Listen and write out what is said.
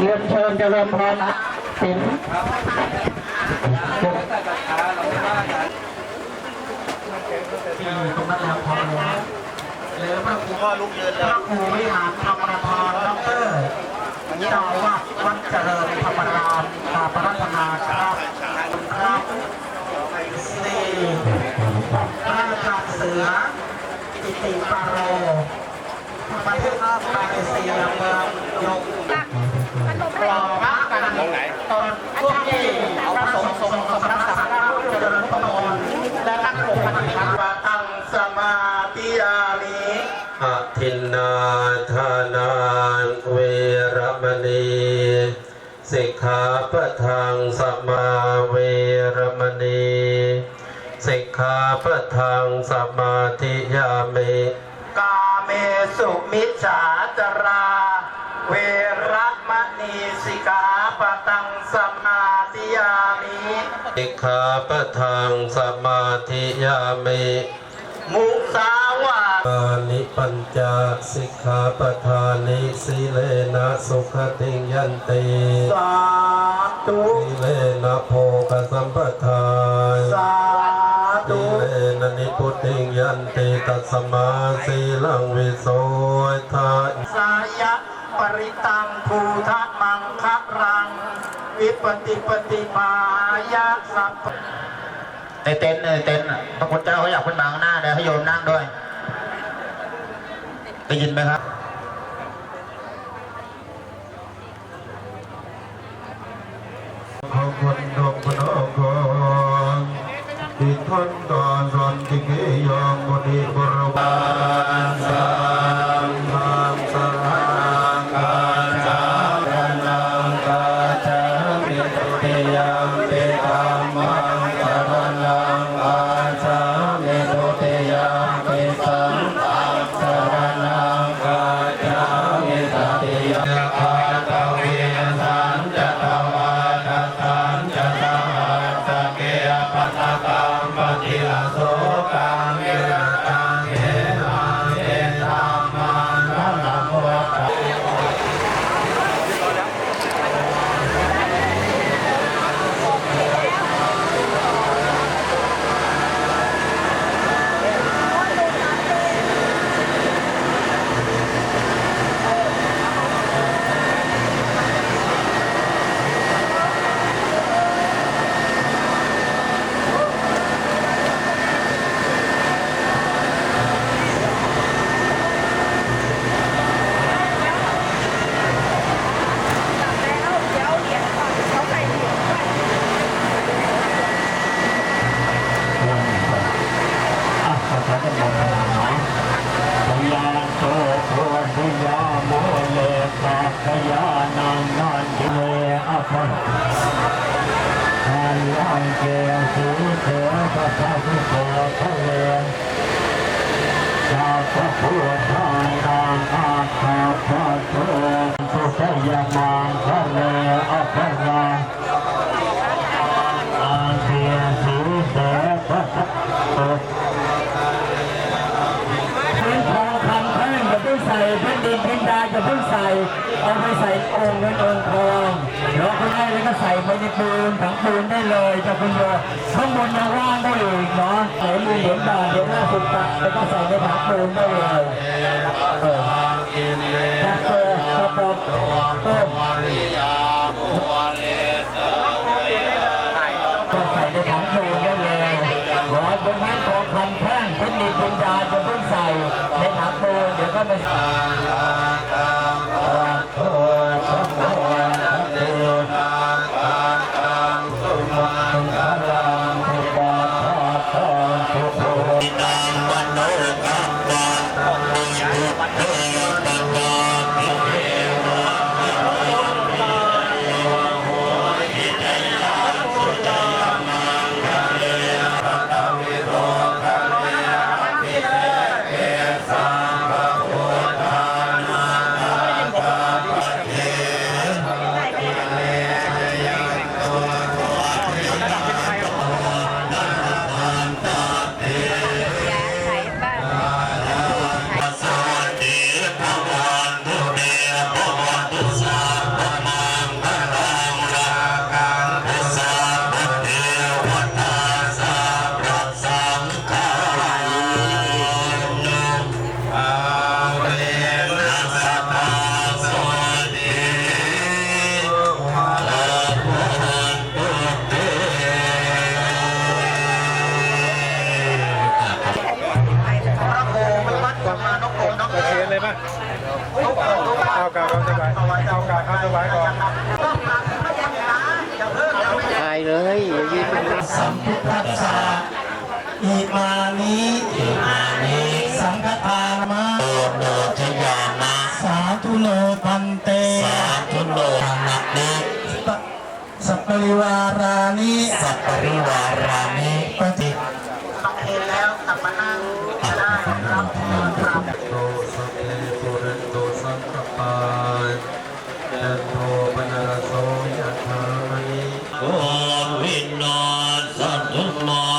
เรียนเชิญเจริญพรสินที่ตรงนั้นแล้วพอแล้วหรือพระครูพ่อลุกเดินพแล้วระครูวิหารธรรมรพรดอกเตอร์เจ้าวาสวัดเจริญธรรมรามตาปรัตนาครับครับสี่พระอาจารย์เสือกิติปาโรประเทศมาเลเซียเมืองยก ตอนช่วงที่พระสงฆ์ทรงสมณศักดิ์ได้เจริญพระพรและนักปกปฏิบัติปะตังสมาธิยามิอะทินนาทานาเวรมณีสิกขาปะทังสมาเวรมณีสิกขาปะทังสมาธิยามิกาเมสุมิจฉาจรา เวรมณีสิกขาปะตัง สมาธิยามิสิกขาปะทังสมาธิยามิมุสาวาปานิปัญจสิกขาปทานิสีเลนะสุขติงยันติสาธุสีเลนะโภคสัมปทาสาสีธุเลนะนิพุทธิงยันติตัสมาสีลังวิโสทาสายะปริตังภูทะมังคะรังวิ ปติปฏิมายะสัพในเต็นท์ในเต็นท์พระคุณเจ้าเขาอยากขึ้นมางหน้าเดี๋ยวให้โยมนั่งด้วยได้ยินไหมครับขอบคุณดอกพนอกรที่ทนต่อ ลังเกสุเถระพระพุทธทะเลชาพระพุทธานางอาคาพระโตสุทยามังทะเลอภัเทียสุเถระพระพุทธ พื้นทองคำแท่งอย่าเพิ่งใส่พื้นดิน พื้นดาอย่าเพิ่งใส่เอาไปใส่องค์เงินองค์ทองแล้วก็ได้แล้วก็ใส่ไปในปูนถังปูนได้เลยจะคุณโยข้างบนยังว่างได้อีกเนาะใส่มือเหรียญบาทเหรียญห้าสิบบาทแล้วก็ใส่ในถังปูนได้เลยเออถ้เปิดถ้าเปิดต้นก็ใส่ในถังปูนได้เลยร้อยบนนั้นทองคำแท่งพื้นดินพื้นดาจะเพิ่งใส่ในถังปูนเดี๋ยวก็ไป เอากาเอาสบายเอากาเอาสบายก่อนตายเลยยืนสัมพุทธัสสะอิมานิอิมานิสังฆทานมาโอโนชยานะสาธุโลพันเตสาธุโลภานิสัพปริวารานิสัพปริวา Allah.